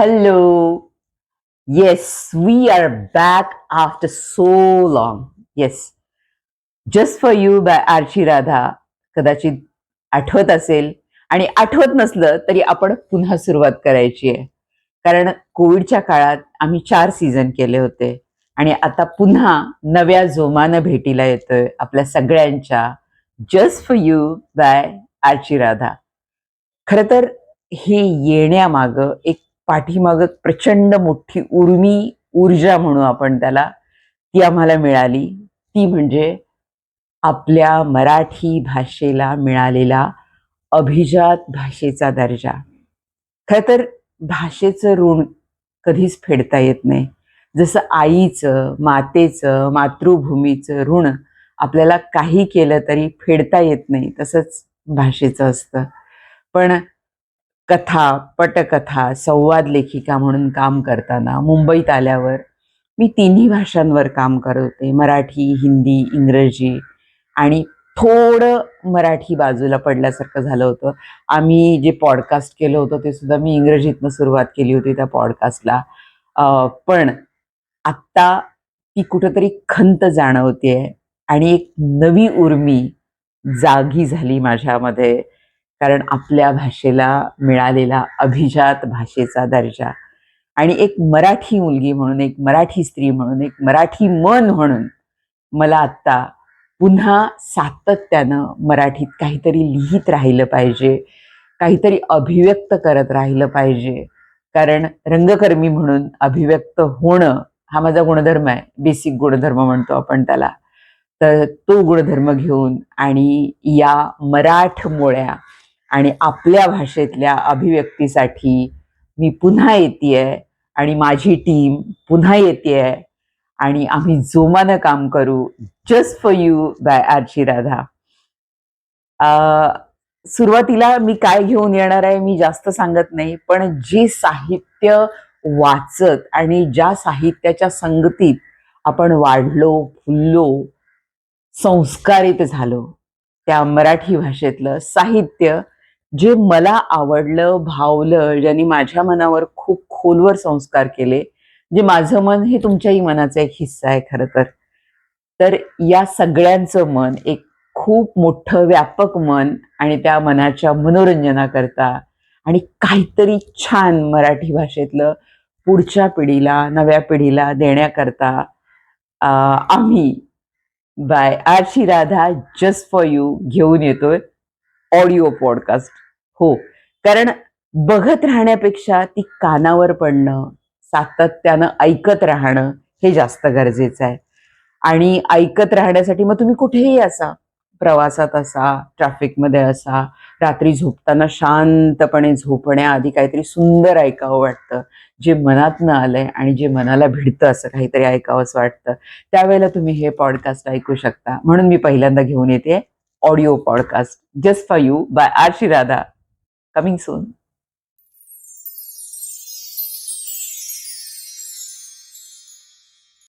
Hello. Yes, we are back after so long. Yes. Just for you by आरची राधा कदाचित आठवत असेल आणि आठवत नसलं तरी आपण पुन्हा सुरुवात करायची आहे कारण कोविडच्या काळात आम्ही चार सीझन केले होते आणि आता पुन्हा नव्या जोमानं भेटीला येतोय आपल्या सगळ्यांच्या जस्ट फॉर यू बाय आरची राधा खर तर हे येण्यामागं एक पाठीमागं प्रचंड मोठी उर्मी ऊर्जा म्हणू आपण त्याला ती आम्हाला मिळाली. ती म्हणजे आपल्या मराठी भाषेला मिळालेला अभिजात भाषेचा दर्जा. खरं तर भाषेचं ऋण कधीच फेडता येत नाही. जसं आईचं मातेचं मातृभूमीचं ऋण आपल्याला काही केलं तरी फेडता येत नाही. तसंच भाषेचं असतं. पण कथा पटकथा संवाद लेखिका म्हणून काम करताना मुंबईत आल्यावर मी तिन्ही भाषांवर काम करत होते. मराठी हिंदी इंग्रजी आणि थोडं मराठी बाजूला पडल्यासारखं झालं होतं. आम्ही जे पॉडकास्ट केलं होतं ते सुद्धा मी इंग्रजीतनं सुरुवात केली होती त्या पॉडकास्टला पण आत्ता ती कुठंतरी खंत जाणवते आणि एक नवी उर्मी जागी झाली माझ्यामध्ये. कारण आपल्या भाषेला मिळालेला अभिजात भाषेचा दर्जा. आणि एक मराठी मुलगी म्हणून एक मराठी स्त्री म्हणून एक मराठी मन म्हणून मला आत्ता पुन्हा सातत्यानं मराठीत काहीतरी लिहित राहिलं पाहिजे काहीतरी अभिव्यक्त करत राहिलं पाहिजे. कारण रंगकर्मी म्हणून अभिव्यक्त होणं हा माझा गुणधर्म आहे. बेसिक गुणधर्म म्हणतो आपण त्याला. तर तो गुणधर्म घेऊन आणि या मराठमोळ्या आणि आपल्या भाषेतल्या अभिव्यक्तीसाठी मी पुन्हा येते आणि माझी टीम पुन्हा येते आणि आम्ही जोमानं काम करू जस्ट फॉर यू बाय आरची राधा. सुरुवातीला मी काय घेऊन येणार आहे मी जास्त सांगत नाही पण जे साहित्य वाचत आणि ज्या साहित्याच्या संगतीत आपण वाढलो फुललो संस्कारित झालो त्या मराठी भाषेतलं साहित्य जे मला आवडलं भावलं ज्यांनी माझ्या मनावर खूप खोलवर संस्कार केले जे माझं मन हे तुमच्याही मनाचा एक हिस्सा आहे खरं तर. तर या सगळ्यांचं मन एक खूप मोठं व्यापक मन आणि त्या मनाच्या मनोरंजनाकरता आणि काहीतरी छान मराठी भाषेतलं पुढच्या पिढीला नव्या पिढीला देण्याकरता आम्ही बाय आरशी राधा जस्ट फॉर यू घेऊन येतोय. Audio podcast. हो. कारण बघत राहण्यापेक्षा ती कानावर पडणं सातत्यानं ऐकत राहणं हे जास्त गरजेचं आहे. आणि ऐकत राहण्यासाठी मग तुम्ही कुठेही असा प्रवासात असा ट्रॅफिकमध्ये असा रात्री झोपताना शांतपणे झोपण्याआधी काहीतरी सुंदर ऐकावं वाटतं. जे मनातनं आलंय आणि जे मनाला भिडतं असं काहीतरी ऐकावंसं वाटतं. त्यावेळेला तुम्ही हे पॉडकास्ट ऐकू शकता. म्हणून मी पहिल्यांदा घेऊन येते. audio podcast just for you by Arshi Radha. Coming soon.